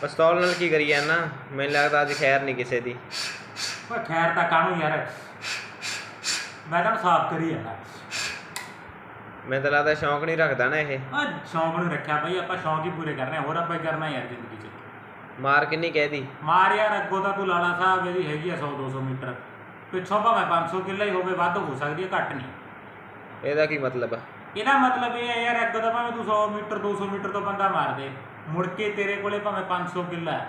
ਪਿਸਤੌਲ ਨਾਲ ਕੀ ਕਰੀ ਜਾਂਦਾ ਮੈਨੂੰ ਲੱਗਦਾ ਅੱਜ ਖੈਰ ਨਹੀਂ ਕਿਸੇ ਦੀ। ਓਏ ਖੈਰ ਤਾਂ ਕਾਹਨੂੰ ਯਾਰ? ਮੈਂ ਤਾਂ ਸਾਫ਼ ਕਰੀ ਜਾਂਦਾ। ਮੈਨੂੰ ਤਾਂ ਲੱਗਦਾ ਸ਼ੌਂਕ ਨਹੀਂ ਰੱਖਦਾ ਨਾ ਇਹ। ਆ ਸ਼ੌਂਕ ਨੂੰ ਰੱਖਿਆ ਬਈ ਆਪਾਂ ਸ਼ੌਂਕ ਹੀ ਪੂਰੇ ਕਰਨੇ ਆ, ਹੋਰ ਆਪਾਂ ਕੀ ਕਰਨਾ ਯਾਰ ਜ਼ਿੰਦਗੀ 'ਚ? ਮਾਰ ਕਿੰਨੀ ਕਹਿਦੀ ਮਾਰ ਯਾਰ ਅੱਗੋਂ ਤਾਂ ਤੂੰ ਲਾਲਾ ਸਾਹਿਬ ਇਹਦੀ ਹੈਗੀ ਆ 100 200 ਮੀਟਰ। ਪਿੱਛੋਂ ਭਾਵੇਂ 500 ਕਿੱਲਾ ਹੀ ਹੋਵੇ ਵੱਧ ਹੋ ਸਕਦੀ ਹੈ ਘੱਟ ਨਹੀਂ। ਇਹਦਾ ਕੀ ਮਤਲਬ ਆ? ਇਹਦਾ ਮਤਲਬ ਇਹ ਹੈ ਯਾਰ ਅੱਗੋਂ ਤਾਂ ਭਾਵੇਂ ਤੂੰ 100 ਮੀਟਰ 200 ਮੀਟਰ ਤੋਂ ਬੰਦਾ ਮਾਰ ਦੇ ਮੁੜ ਕੇ ਤੇਰੇ ਕੋਲੇ ਭਾਵੇਂ 500 ਕਿੱਲਾ ਹੈ,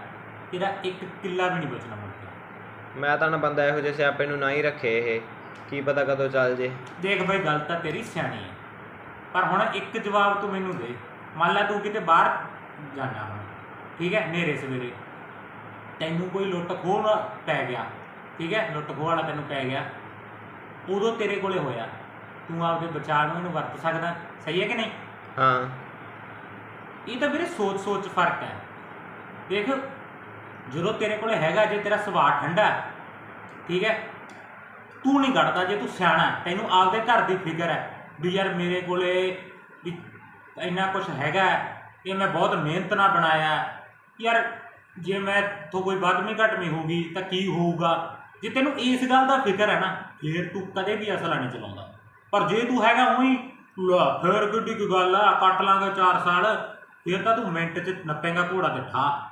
ਇਹਦਾ ਇੱਕ ਕਿੱਲਾ ਵੀ ਨਹੀਂ ਬਚਣਾ ਮੁੜ ਕੇ। ਮੈਂ ਤਾਂ ਨਾ ਬੰਦਾ ਇਹੋ ਜਿਹੇ ਸਿਆਪੇ ਨੂੰ ਨਾ ਹੀ ਰੱਖੇ ਇਹ ਕੀ ਪਤਾ ਕਦੋਂ ਚੱਲ ਜੇ। ਦੇਖ ਬਈ ਗੱਲ ਤਾਂ ਤੇਰੀ ਸਿਆਣੀ ਹੈ ਪਰ ਹੁਣ ਇੱਕ ਜਵਾਬ ਤੂੰ ਮੈਨੂੰ ਦੇ ਮੰਨ ਲੈ ਤੂੰ ਕਿਤੇ ਬਾਹਰ ਜਾਣਾ ਹੁਣ ਠੀਕ ਹੈ ਨੇਰੇ ਸਵੇਰੇ। ਤੈਨੂੰ ਕੋਈ ਲੁੱਟ ਖੋਹ ਪੈ ਗਿਆ ਠੀਕ ਹੈ ਲੁੱਟ ਖੋਹ ਵਾਲਾ ਤੈਨੂੰ ਪੈ ਗਿਆ ਉਦੋਂ ਤੇਰੇ ਕੋਲੇ ਹੋਇਆ। ਤੂੰ ਆਪਦੇ ਬਚਾਅ ਨੂੰ ਇਹਨੂੰ ਵਰਤ ਸਕਦਾ ਸਹੀ ਹੈ ਕਿ ਨਹੀਂ? ਹਾਂ। ਇਹ ਤਾਂ ਵੀਰੇ ਸੋਚ ਸੋਚ 'ਚ ਫ਼ਰਕ ਹੈ। ਦੇਖ ਜਦੋਂ ਤੇਰੇ ਕੋਲੇ ਹੈਗਾ ਜੇ ਤੇਰਾ ਸੁਭਾਅ ਠੰਡਾ ਠੀਕ ਹੈ ਤੂੰ ਨਹੀਂ ਘੜਦਾ ਜੇ ਤੂੰ ਸਿਆਣਾ ਤੈਨੂੰ ਆਪਦੇ ਘਰ ਦੀ ਫਿਕਰ ਹੈ ਵੀ ਯਾਰ ਮੇਰੇ ਕੋਲੇ ਵੀ ਇੰਨਾ ਕੁਝ ਹੈਗਾ ਇਹ ਮੈਂ ਬਹੁਤ ਮਿਹਨਤ ਨਾਲ ਬਣਾਇਆ। ਯਾਰ ਜੇ ਮੈਂ ਤੋਂ ਕੋਈ ਵੱਧਵੀਂ ਘਟਵੀਂ ਹੋਊਗੀ ਤਾਂ ਕੀ ਹੋਊਗਾ? ਜੇ ਤੈਨੂੰ ਇਸ ਗੱਲ ਦਾ ਫਿਕਰ ਹੈ ਨਾ ਫਿਰ ਤੂੰ ਕਦੇ ਵੀ ਅਸਲਾ ਨਹੀਂ ਚਲਾਉਂਦਾ। ਪਰ ਜੇ ਤੂੰ ਹੈਗਾ ਉਹੀ ਲਾ ਫਿਰ ਕਿੱਡੀ ਕੀ ਗੱਲ ਆ, ਕੱਟ ਲਾਂਗੇ ਚਾਰ ਸਾਲ, ਫਿਰ ਤਾਂ ਤੂੰ ਮਿੰਟ 'ਚ ਨੱਪੇਂਗਾ ਘੋੜਾ ਤੇ ਠਾ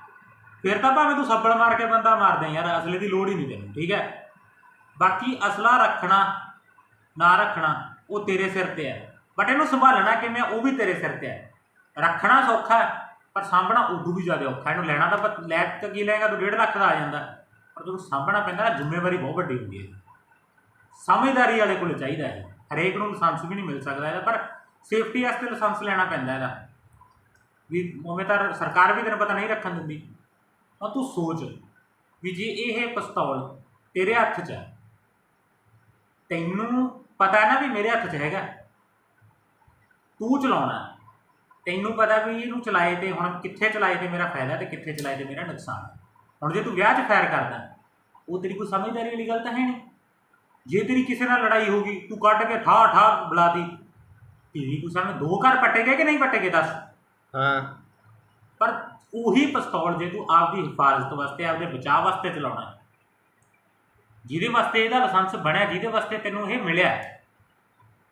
ਫਿਰ ਤਾਂ ਭਾਵੇਂ ਤੂੰ ਸੱਬਲ ਮਾਰ ਕੇ ਬੰਦਾ ਮਾਰ ਦੇ ਯਾਰ, ਅਸਲੇ ਦੀ ਲੋੜ ਹੀ ਨਹੀਂ ਤੈਨੂੰ, ਠੀਕ ਹੈ? ਬਾਕੀ ਅਸਲਾ ਰੱਖਣਾ, ਨਾ ਰੱਖਣਾ, ਉਹ ਤੇਰੇ ਸਿਰ ਤੇ ਹੈ। ਬਟ ਇਹਨੂੰ ਸੰਭਾਲਣਾ ਕਿਵੇਂ, ਉਹ ਵੀ ਤੇਰੇ ਸਿਰ ਤੇ ਹੈ। ਰੱਖਣਾ ਸੌਖਾ ਹੈ, ਪਰ ਸਾਂਭਣਾ ਉਦੋਂ ਵੀ ਜ਼ਿਆਦਾ ਔਖਾ ਇਹਨੂੰ ਲੈਣਾ ਤਾਂ ਪ- ਲੈ ਤਾਂ ਕੀ ਲੈਗਾ ਤੂੰ 1.5 ਲੱਖ ਦਾ ਆ ਜਾਂਦਾ। ਪਰ ਜਦੋਂ ਸਾਂਭਣਾ ਪੈਂਦਾ ਨਾ, ਜ਼ਿੰਮੇਵਾਰੀ ਬਹੁਤ ਵੱਡੀ ਹੁੰਦੀ ਹੈ। ਸਮਝਦਾਰੀ ਵਾਲੇ ਕੋਲ ਚਾਹੀਦਾ ਹੈ। ਹਰੇਕ ਨੂੰ ਲਾਇਸੈਂਸ ਵੀ ਨਹੀਂ ਮਿਲ ਸਕਦਾ ਇਹਦਾ, ਪਰ ਸੇਫਟੀ ਵਾਸਤੇ ਲਾਇਸੈਂਸ ਲੈਣਾ ਪੈਂਦਾ ਇਹਦਾ। ਵੀ ਉਵੇਂ ਤਾਂ ਸਰਕਾਰ ਵੀ ਤੈਨੂੰ ਪਤਾ ਨਹੀਂ ਰੱਖਣ ਦਿੰਦੀ। ਤਾਂ ਤੂੰ ਸੋਚ ਵੀ ਜੇ ਇਹ ਪਿਸਤੌਲ ਤੇਰੇ ਹੱਥ 'ਚ ਹੈ ਤੈਨੂੰ ਪਤਾ ਨਾ ਵੀ ਮੇਰੇ ਹੱਥ 'ਚ ਹੈਗਾ। ਤੂੰ ਚਲਾਉਣਾ। ਤੈਨੂੰ ਪਤਾ ਵੀ ਇਹਨੂੰ ਚਲਾਏ ਤੇ ਹੁਣ ਕਿੱਥੇ ਚਲਾਏ ਤੇ ਮੇਰਾ ਫਾਇਦਾ ਤੇ ਕਿੱਥੇ ਚਲਾਏ ਤੇ ਮੇਰਾ ਨੁਕਸਾਨ। ਹੈ। ਹੁਣ ਜੇ ਤੂੰ ਵਿਆਹ 'ਚ ਫੈਰ ਕਰਦਾ, ਉਹ ਤੇਰੀ ਕੋਈ ਸਮਝਦਾਰੀ ਵਾਲੀ ਗੱਲ ਤਾਂ ਹੈ ਨਹੀਂ। ਜੇ ਤੇਰੀ ਕਿਸੇ ਨਾਲ ਲੜਾਈ ਹੋ ਗਈ ਤੂੰ ਕੱਢ ਕੇ ਠਾ ਠਾ ਬੁਲਾਤੀ ਤੇਰੀ ਕੋਈ ਸਾਹਮਣੇ ਦੋ ਘਰ ਪੱਟੇ ਗਏ ਕਿ ਨਹੀਂ ਪੱਟੇ ਗਏ ਦੱਸ? ਹਾਂ। ਪਰ ਉਹੀ ਪਿਸਤੌਲ ਜੇ ਤੂੰ ਆਪਦੀ ਹਿਫਾਜ਼ਤ ਵਾਸਤੇ ਆਪਦੇ ਬਚਾਅ ਵਾਸਤੇ ਚਲਾਉਣਾ ਜਿਹਦੇ ਵਾਸਤੇ ਇਹਦਾ ਲਾਇਸੈਂਸ ਬਣਿਆ ਜਿਹਦੇ ਵਾਸਤੇ ਤੈਨੂੰ ਇਹ ਮਿਲਿਆ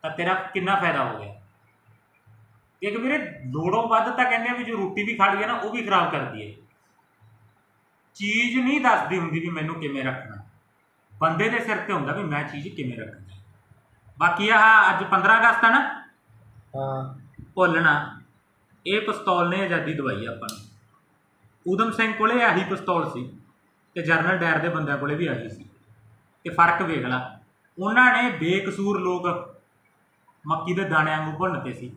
ਤਾਂ ਤੇਰਾ ਕਿੰਨਾ ਫਾਇਦਾ ਹੋ ਗਿਆ? ਇੱਕ ਵੀਰੇ ਲੋੜੋਂ ਵੱਧ ਤਾਂ ਕਹਿੰਦੇ ਆ ਵੀ ਜੋ ਰੋਟੀ ਵੀ ਖਾ ਲਈਏ ਨਾ ਉਹ ਵੀ ਖਰਾਬ ਕਰਦੀ ਹੈ। ਚੀਜ਼ ਨਹੀਂ ਦੱਸਦੀ ਹੁੰਦੀ ਵੀ ਮੈਨੂੰ ਕਿਵੇਂ ਰੱਖਣਾ। ਬੰਦੇ ਦੇ ਸਿਰ ਤੇ ਹੁੰਦਾ ਵੀ ਮੈਂ ਚੀਜ਼ ਕਿਵੇਂ ਰੱਖਣੀ ਬਾਕੀ ਆ ਅੱਜ 15 ਅਗਸਤ ਹੈ ਨਾ। ਹਾਂ। ਭੁੱਲਣਾ। ਇਹ ਪਿਸਤੌਲ ਨੇ ਆਜ਼ਾਦੀ ਦਵਾਈ ਆਪਾਂ ਨੂੰ। ਊਧਮ ਸਿੰਘ ਕੋਲੇ ਆਹੀ ਪਿਸਤੌਲ ਸੀ ਤੇ ਜਰਨਲ ਡਾਇਰ ਦੇ ਬੰਦਿਆਂ ਕੋਲੇ ਵੀ ਆਹੀ ਸੀ। ਤੇ ਫ਼ਰਕ ਵੇਖ ਲਾ। ਉਹਨਾਂ ਨੇ ਬੇਕਸੂਰ ਲੋਕ ਮੱਕੀ ਦੇ ਦਾਣਿਆਂ ਨੂੰ ਭੁੰਨਤੇ ਸੀ।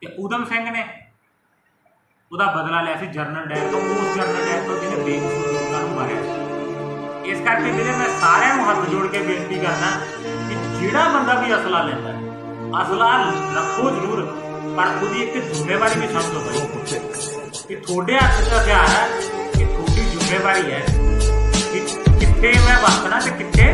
ਤੇ ਊਧਮ ਸਿੰਘ ਨੇ ਉਹਦਾ ਬਦਲਾ ਲਿਆ ਸੀ ਜਰਨਲ ਡਾਇਰ ਤੋਂ। ਉਸ ਜਰਨਲ ਡਾਇਰ ਤੋਂ ਜਿਹਨੇ ਬੇਕਸੂਰ ਲੋਕਾਂ ਨੂੰ ਮਾਰਿਆ ਸੀ। ਇਸ ਕਰਕੇ ਵੀਰੇ ਮੈਂ ਸਾਰਿਆਂ ਨੂੰ ਹੱਥ ਜੋੜ ਕੇ ਬੇਨਤੀ ਕਰਦਾ ਕਿ ਜਿਹੜਾ ਬੰਦਾ ਵੀ ਅਸਲਾ ਲੈਂਦਾ ਅਸਲਾ ਰੱਖੋ ਜ਼ਰੂਰ ਪਰ ਉਹਦੀ ਇੱਕ ਜ਼ਿੰਮੇਵਾਰੀ ਵੀ ਸਮਝੋ ਬਈ ਕਿ ਤੁਹਾਡੇ ਹੱਥ 'ਚ ਹਥਿਆਰ ਹੈ ਕਿ ਤੁਹਾਡੀ ਜ਼ਿੰਮੇਵਾਰੀ ਹੈ ਕਿ ਕਿੱਥੇ ਮੈਂ ਵਰਤਣਾ ਤੇ ਕਿੱਥੇ